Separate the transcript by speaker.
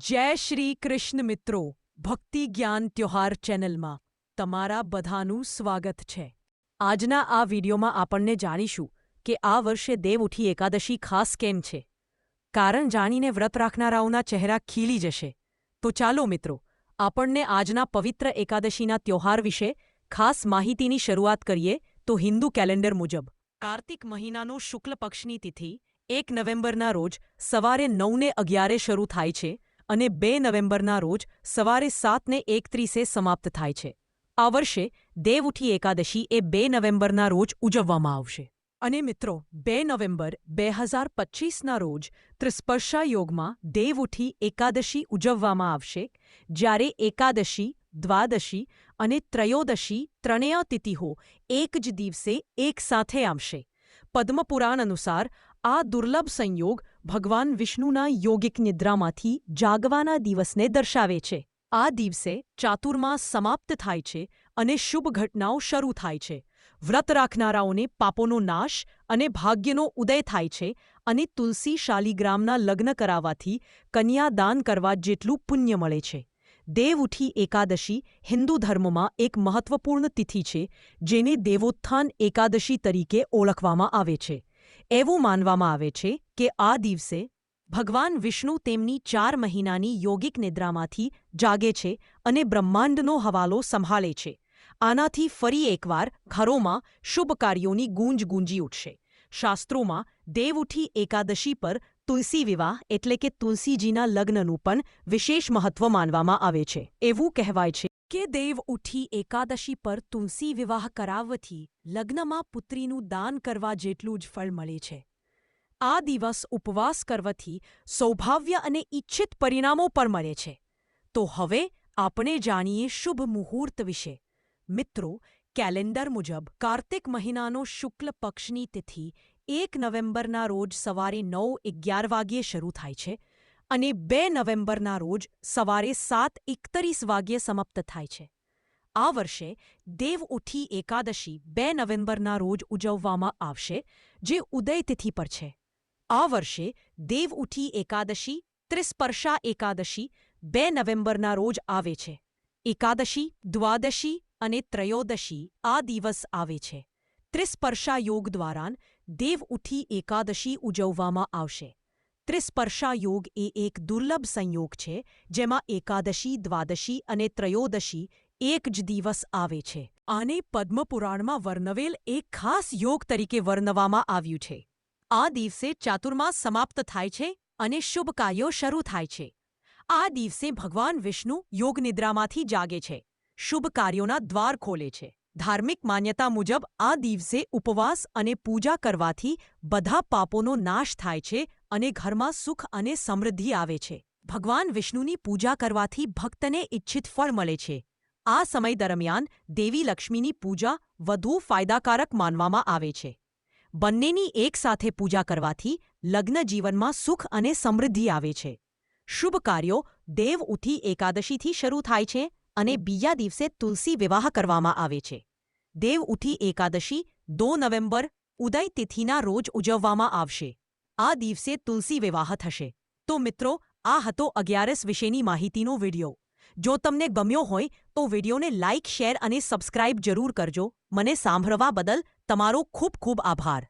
Speaker 1: જય શ્રી કૃષ્ણ મિત્રો, ભક્તિ જ્ઞાન ત્યોહાર ચેનલમાં તમારા બધાનું સ્વાગત છે. આજના આ વિડીયોમાં આપણને જાણીશું કે આ વર્ષે દેવઉઠી એકાદશી ખાસ કેમ છે. કારણ જાણીને વ્રત રાખનારાઓના ચહેરા ખીલી જશે. તો ચાલો મિત્રો, આપણને આજના પવિત્ર એકાદશીના ત્યોહાર વિશે ખાસ માહિતીની શરૂઆત કરીએ તો હિન્દુ કેલેન્ડર મુજબ. કાર્તિક મહિનાનો શુક્લ પક્ષની તિથિ એક નવેમ્બરના રોજ સવારે નવને અગિયારે શરૂ થાય છે. અને બે નવેમ્બરના રોજ સવારે સાતને એકત્રીસે સમાપ્ત થાય છે. આ વર્ષે દેવઉઠી એકાદશી એ બે નવેમ્બરના રોજ ઉજવવામાં આવશે. અને મિત્રો, બે નવેમ્બર બે હજાર પચીસના રોજ ત્રિસ્પર્શા યોગમાં દેવઉઠી એકાદશી ઉજવવામાં આવશે, જ્યારે એકાદશી, દ્વાદશી અને ત્રયોદશી ત્રણેય તિથિઓ એક જ દિવસે એક સાથે આવશે. પદ્મપુરાણ અનુસાર આ દુર્લભ સંયોગ ભગવાન વિષ્ણુના યોગિક નિદ્રામાંથી જાગવાના દિવસને દર્શાવે છે. આ દિવસે ચાતુર્માસ સમાપ્ત થાય છે અને શુભ ઘટનાઓ શરૂ થાય છે. વ્રત રાખનારાઓને પાપોનો નાશ અને ભાગ્યનો ઉદય થાય છે અને તુલસી શાલિગ્રામના લગ્ન કરાવવાથી કન્યાદાન કરવા જેટલું પુણ્ય મળે છે. દેવઉઠી એકાદશી હિન્દુ ધર્મમાં એક મહત્વપૂર્ણ તિથિ છે, જેને દેવોત્થાન એકાદશી તરીકે ઓળખવામાં આવે છે. એવું માનવામાં આવે છે કે આ દિવસે ભગવાન વિષ્ણુ તેમની ચાર મહિનાની યોગિક નિદ્રામાંથી જાગે છે અને બ્રહ્માંડનો હવાલો સંભાળે છે. આનાથી ફરી એકવાર ઘરોમાં શુભ કાર્યોની ગૂંજ ગુંજી ઉઠશે. શાસ્ત્રોમાં દેવઉઠી એકાદશી પર તુલસી વિવાહ એટલે કે તુલસીજીના લગ્નનું પણ વિશેષ મહત્વ માનવામાં આવે છે. એવું કહેવાય છે કે દેવ ઉઠી એકાદશી પર તુલસી વિવાહ કરાવવાથી લગ્નમાં પુત્રીનું દાન કરવા જેટલું જ ફળ મળે છે. આ દિવસ ઉપવાસ કરવાથી સૌભાવ્ય અને ઇચ્છિત પરિણામો પણ મળે છે. તો હવે આપણે જાણીએ શુભ મુહૂર્ત વિશે. મિત્રો, કેલેન્ડર મુજબ કાર્તિક મહિનાનો શુક્લ પક્ષની તિથિ એક નવેમ્બરના રોજ સવારે નવ અગિયાર વાગ્યે શરૂ થાય છે. અને બે નવેમ્બરના રોજ સવારે સાત એકત્રીસ વાગ્યે સમાપ્ત થાય છે. આ વર્ષે દેવ ઉઠી એકાદશી બે નવેમ્બરના રોજ ઉજવવામાં આવશે, જે ઉદયતિથિ પર છે. આ વર્ષે દેવ ઉઠી એકાદશી, ત્રિસ્પર્શા એકાદશી બે નવેમ્બરના રોજ આવે છે. એકાદશી, દ્વાદશી અને ત્રયોદશી આ દિવસ આવે છે. ત્રિસ્પર્શા યોગ દ્વારા દેવ ઉઠી એકાદશી ઉજવવામાં આવશે. ત્રિસ્પર્શા યોગ એ એક દુર્લભ સંયોગ છે, જેમાં એકાદશી, દ્વાદશી અને ત્રયોદશી એક જ દિવસ આવે છે. આને પદ્મપુરાણમાં વર્ણવેલ એક ખાસ યોગ તરીકે વર્ણવવામાં આવ્યું છે. આ દિવસે ચાતુર્માસ સમાપ્ત થાય છે અને શુભ કાર્યો શરૂ થાય છે. આ દિવસે ભગવાન વિષ્ણુ યોગનિદ્રામાંથી જાગે છે. શુભ કાર્યોના દ્વાર ખોલે છે. ધાર્મિક માન્યતા મુજબ આ દિવસે ઉપવાસ અને પૂજા કરવાથી બધા પાપોનો નાશ થાય છે અને ઘરમાં સુખ અને સમૃદ્ધિ આવે છે. ભગવાન વિષ્ણુની પૂજા કરવાથી ભક્તને ઇચ્છિત ફળ મળે છે. આ સમય દરમિયાન દેવી લક્ષ્મીની પૂજા વધુ ફાયદાકારક માનવામાં આવે છે. બંનેની એકસાથે પૂજા કરવાથી લગ્ન જીવનમાં સુખ અને સમૃદ્ધિ આવે છે. શુભ કાર્યો દેવ ઉઠી એકાદશીથી શરૂ થાય છે અને બીજા દિવસે તુલસી વિવાહ કરવામાં આવે છે. દેવ ઉઠી એકાદશી, દો નવેમ્બર, ઉદય તિથિના રોજ ઉજવવામાં આવશે. આ દિવસે તુલસી વિવાહ થશે તો મિત્રો, આ હતો અગિયારસ વિશેની માહિતીનો વિડિયો. જો તમને ગમ્યો હોય, તો વિડીયોને લાઇક શેર અને સબસ્ક્રાઇબ જરૂર કરજો. મને સાંભળવા બદલ તમારો ખૂબ ખૂબ આભાર.